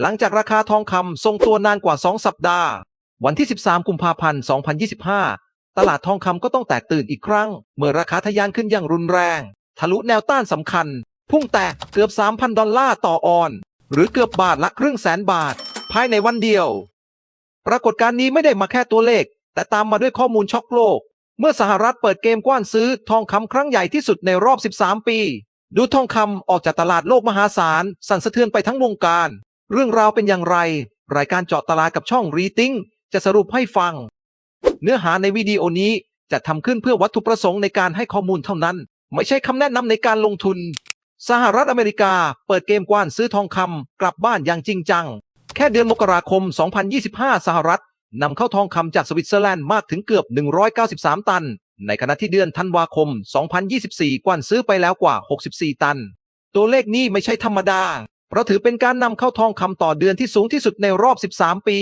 หลังจากราคาทองคำทรงตัวนานกว่า 2 สัปดาห์ วันที่ 13 กุมภาพันธ์ 2025 ตลาดทองคำก็ต้องแตกตื่นอีกครั้ง เมื่อราคาทะยานขึ้นอย่างรุนแรง ทะลุแนวต้านสำคัญ พุ่งแตะเกือบ 3,000 ดอลลาร์ต่อออน หรือเกือบบาทละครึ่งแสนบาท ภายในวันเดียว ปรากฏการณ์นี้ไม่ได้มาแค่ตัวเลข แต่ตามมาด้วยข้อมูลช็อกโลก เมื่อสหรัฐเปิดเกมกว้านซื้อทองคำครั้งใหญ่ที่สุดในรอบ 13 ปี ดูทองคำออกจากตลาดโลกมหาศาล สั่นสะเทือนไปทั้งวงการ เรื่องราวเป็นอย่างไร รายการเจาะตลาดกับช่องรีติ้งจะสรุปให้ฟัง เนื้อหาในวิดีโอนี้จะทำขึ้นเพื่อวัตถุประสงค์ในการให้ข้อมูลเท่านั้น ไม่ใช่คำแนะนำในการลงทุน สหรัฐอเมริกาเปิดเกมกว้านซื้อทองคำกลับบ้านอย่างจริงจัง แค่เดือนมกราคม 2025 สหรัฐนำเข้าทองคำจากสวิตเซอร์แลนด์มากถึงเกือบ 193 ตัน ในขณะที่เดือนธันวาคม 2024 กว้านซื้อไปแล้วกว่า 64 ตัน ตัวเลขนี้ไม่ใช่ธรรมดา เพราะถือเป็นการนำเข้าทองคำต่อเดือนที่สูงที่สุดในรอบ 13 ปี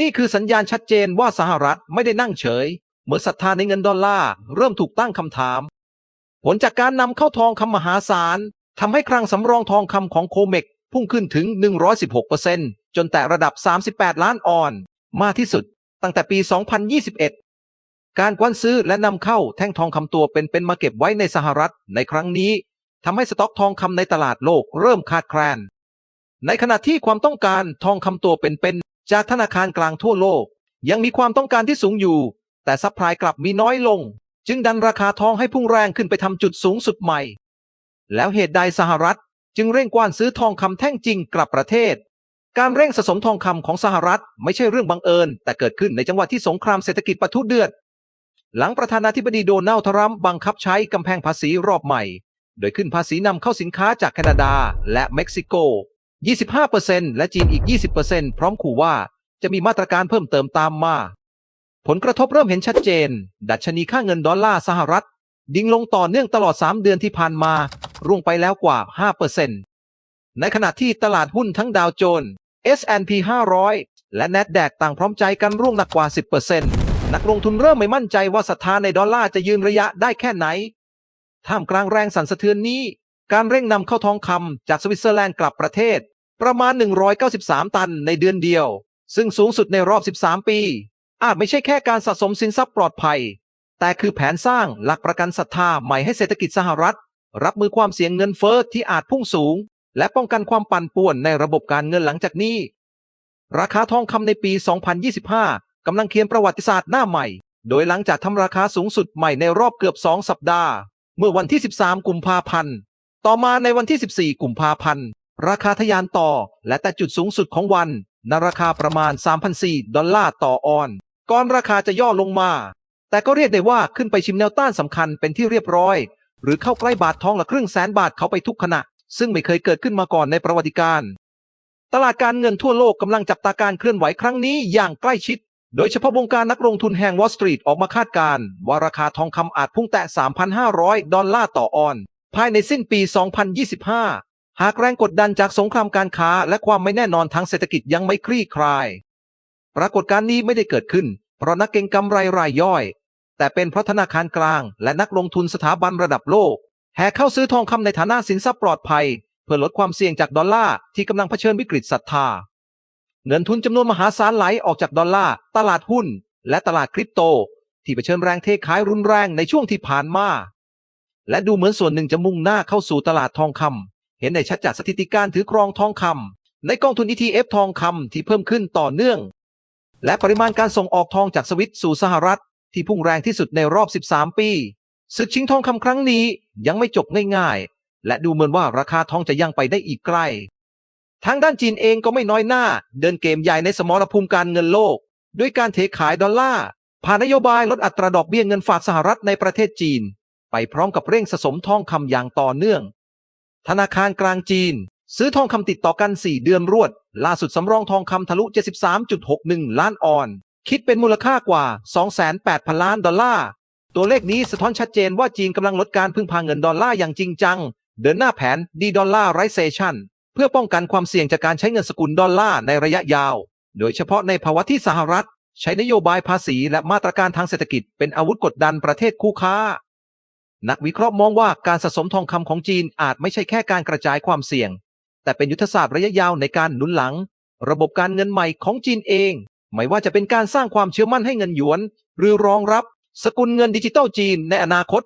นี่คือสัญญาณชัดเจนว่าสหรัฐไม่ได้นั่งเฉยเมื่อศรัทธาในเงินดอลลาร์เริ่มถูกตั้งคำถาม ผลจากการนำเข้าทองคำมหาศาลทำให้คลังสำรองทองคำของโคเมกพุ่งขึ้นถึง 116%จนแตะระดับ 38 ล้านออนซ์มากที่สุด ตั้งแต่ปี 2021 การกว้านซื้อและนำเข้าแท่งทองคำตัวเป็นๆมาเก็บไว้ในสหรัฐในครั้งนี้ ทำให้สต็อกทองคำในตลาดโลกเริ่มขาดแคลน ในขณะที่ความต้องการทองคำตัวเป็นๆจากธนาคารกลางทั่วโลก ยังมีความต้องการที่สูงอยู่ แต่ซัพพลายกลับมีน้อยลง จึงดันราคาทองให้พุ่งแรงขึ้นไปทำจุดสูงสุดใหม่ แล้วเหตุใดสหรัฐ จึงเร่งกว้านซื้อทองคำแท่งจริงกลับประเทศ การเร่งสะสมทองคำของสหรัฐไม่ใช่เรื่องบังเอิญ แต่เกิดขึ้นในจังหวะที่สงครามเศรษฐกิจปะทุเดือดหลังประธานาธิบดีโดนัลด์ทรัมป์บังคับใช้กำแพงภาษีรอบใหม่ โดยขึ้นภาษีนำเข้าสินค้าจากแคนาดาและเม็กซิโก 25%และจีนอีก 20%พร้อมขู่ว่าจะมีมาตรการเพิ่มเติมตามมา ผลกระทบเริ่มเห็นชัดเจน ดัชนีค่าเงินดอลลาร์สหรัฐ ดิ่งลงต่อเนื่องตลอด 3 เดือนที่ผ่านมาร่วงไปแล้วกว่า 5%ในขณะที่ตลาดหุ้นทั้งดาวโจนส์ S&P 500 และ NASDAQ ต่างพร้อมใจกันร่วงหนักกว่า 10%นักลงทุนเริ่มไม่มั่นใจว่าศรัทธาในดอลลาร์จะยืนระยะได้แค่ไหน ท่ามกลางแรงสั่นสะเทือนนี้ การเร่งนำเข้าทองคำจากสวิตเซอร์แลนด์กลับประเทศ ประมาณ 193 ตันในเดือนเดียว ซึ่งสูงสุดในรอบ 13 ปี อาจไม่ใช่แค่การสะสมสินทรัพย์ปลอดภัย แต่คือแผนสร้างหลักประกันศรัทธาใหม่ให้เศรษฐกิจสหรัฐ รับมือความเสี่ยงเงินเฟ้อที่อาจพุ่งสูง และป้องกันความปั่นป่วนในระบบการเงินหลังจากนี้ ราคาทองคำในปี 2025กำลังเขียนประวัติศาสตร์หน้าใหม่ โดยหลังจากทำราคาสูงสุดใหม่ในรอบเกือบ 2 สัปดาห์ เมื่อวันที่ 13 กุมภาพันธ์ ต่อมาในวันที่ 14 กุมภาพันธ์ ราคาทะยานต่อและแต่จุดสูงสุดของวันณราคาประมาณ3,400ดอลลาร์ต่อออน ก่อนราคาจะย่อลงมา แต่ก็เรียกได้ว่าขึ้นไปชิมแนวต้านสำคัญเป็นที่เรียบร้อย หรือเข้าใกล้บาททองละครึ่งแสนบาทเขาไปทุกขณะ ซึ่งไม่เคยเกิดขึ้นมาก่อนในประวัติการ ตลาดการเงินทั่วโลกกำลังจับตาการเคลื่อนไหวครั้งนี้อย่างใกล้ชิด โดยเฉพาะวงการนักลงทุนแห่งวอลสตรีทออกมาคาดการณ์ว่าราคาทองคำอาจพุ่งแตะ 3,500 ดอลลาร์ต่อออนซ์ภายในสิ้นปี 2025 หากแรงกดดันจากสงครามการค้าและความไม่แน่นอนทางเศรษฐกิจยังไม่คลี่คลาย ปรากฏการณ์นี้ไม่ได้เกิดขึ้น เพราะนักเก็งกำไรรายย่อย แต่เป็นเพราะธนาคารกลาง และนักลงทุนสถาบันระดับโลก แห่เข้าซื้อทองคำในฐานะสินทรัพย์ปลอดภัย เพื่อลดความเสี่ยงจากดอลลาร์ที่กำลังเผชิญวิกฤตศรัทธา เงินทุนจำนวนมหาศาลไหลออกจากดอลลาร์ ตลาดหุ้น และตลาดคริปโต ที่เผชิญแรงเทขายรุนแรงในช่วงที่ผ่านมา และดูเหมือนส่วนหนึ่งจะมุ่งหน้าเข้าสู่ตลาดทองคำเห็นได้ชัดจากสถิติการถือครองทองคำในกองทุน ETF ทองคำที่เพิ่มขึ้นต่อเนื่อง และปริมาณการส่งออกทองจากสวิตสู่สหรัฐ ที่พุ่งแรงที่สุดในรอบ 13 ปีศึกชิงทองคำครั้งนี้ยังไม่จบง่ายๆ และดูเหมือนว่าราคาทองจะยังไปได้อีกไกล ทางด้านจีนเองก็ไม่น้อยหน้า เดินเกมใหญ่ในสมรภูมิการเงินโลก ด้วยการเทขายดอลลาร์ผ่านนโยบายลดอัตราดอกเบี้ยเงินฝากสหรัฐในประเทศจีน ไปพร้อมกับเร่งสะสมทองคำอย่างต่อเนื่อง ธนาคารกลางจีน ซื้อทองคำติดต่อกัน 4 เดือนรวด ล่าสุดสำรองทองคำทะลุ 73.61 ล้านออน คิดเป็นมูลค่ากว่า 2,800 ล้านดอลลาร์ ตัวเลขนี้สะท้อนชัดเจนว่าจีนกำลังลดการพึ่งพาเงินดอลลาร์อย่างจริงจัง เดินหน้าแผนดีดอลลาร์ไรเซชัน เพื่อป้องกันความเสี่ยงจากการใช้เงินสกุลดอลลาร์ในระยะยาว โดยเฉพาะในภาวะที่สหรัฐ ใช้นโยบายภาษีและมาตรการทางเศรษฐกิจเป็นอาวุธกดดันประเทศคู่ค้า นักวิเคราะห์มองว่าการสะสมทองคำของจีนอาจไม่ใช่แค่การกระจายความเสี่ยง แต่เป็นยุทธศาสตร์ระยะยาวในการหนุนหลัง ระบบการเงินใหม่ของจีนเอง ไม่ว่าจะเป็นการสร้างความเชื่อมั่นให้เงินหยวน หรือรองรับ สกุลเงินดิจิตอลจีนในอนาคต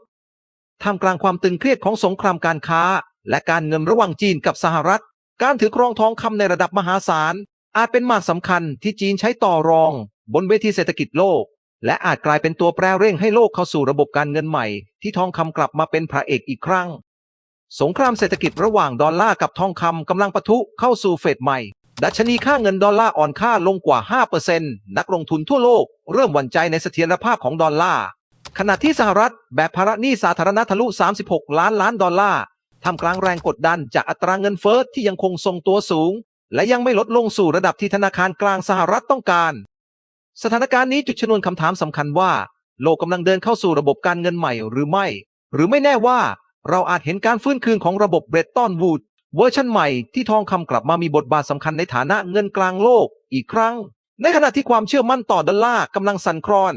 ท่ามกลางความตึงเครียดของสงครามการค้า และการเงินระหว่างจีนกับสหรัฐ การถือครองทองคำในระดับมหาศาล อาจเป็นมากสำคัญที่จีนใช้ต่อรอง บนเวทีเศรษฐกิจโลก และอาจกลายเป็นตัวแปรเร่งให้โลกเข้าสู่ระบบการเงินใหม่ ที่ทองคำกลับมาเป็นพระเอกอีกครั้ง สงครามเศรษฐกิจระหว่างดอลลาร์กับทองคำกำลังปะทุเข้าสู่เฟสใหม่ ดัชนีค่าเงินดอลลาร์อ่อนค่าลงกว่า 5%นักลงทุนทั่วโลก เริ่มหวั่นใจในเสถียรภาพของดอลลาร์ขณะที่สหรัฐแบกภาระหนี้สาธารณะทะลุ 36 ล้านล้านดอลลาร์ ทำกลางแรงกดดันจากอัตราเงินเฟ้อที่ยังคงทรงตัวสูง และยังไม่ลดลงสู่ระดับที่ธนาคารกลางสหรัฐต้องการ สถานการณ์นี้จุดชนวนคำถามสำคัญว่า โลกกำลังเดินเข้าสู่ระบบการเงินใหม่หรือไม่ หรือไม่แน่ว่าเราอาจเห็นการฟื้นคืนของระบบเบรตตันวูดเวอร์ชันใหม่ที่ทองคำกลับมามีบทบาทสำคัญในฐานะเงินกลางโลกอีกครั้ง ในขณะที่ความเชื่อมั่นต่อดอลลาร์กำลังสั่นคลอน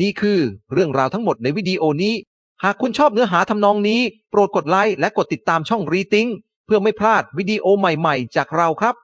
นี่คือเรื่องราวทั้งหมดในวิดีโอนี้ หากคุณชอบเนื้อหาทำนองนี้ โปรดกดไลค์และกดติดตามช่องรีทิงเพื่อไม่พลาดวิดีโอใหม่ๆ จากเราครับ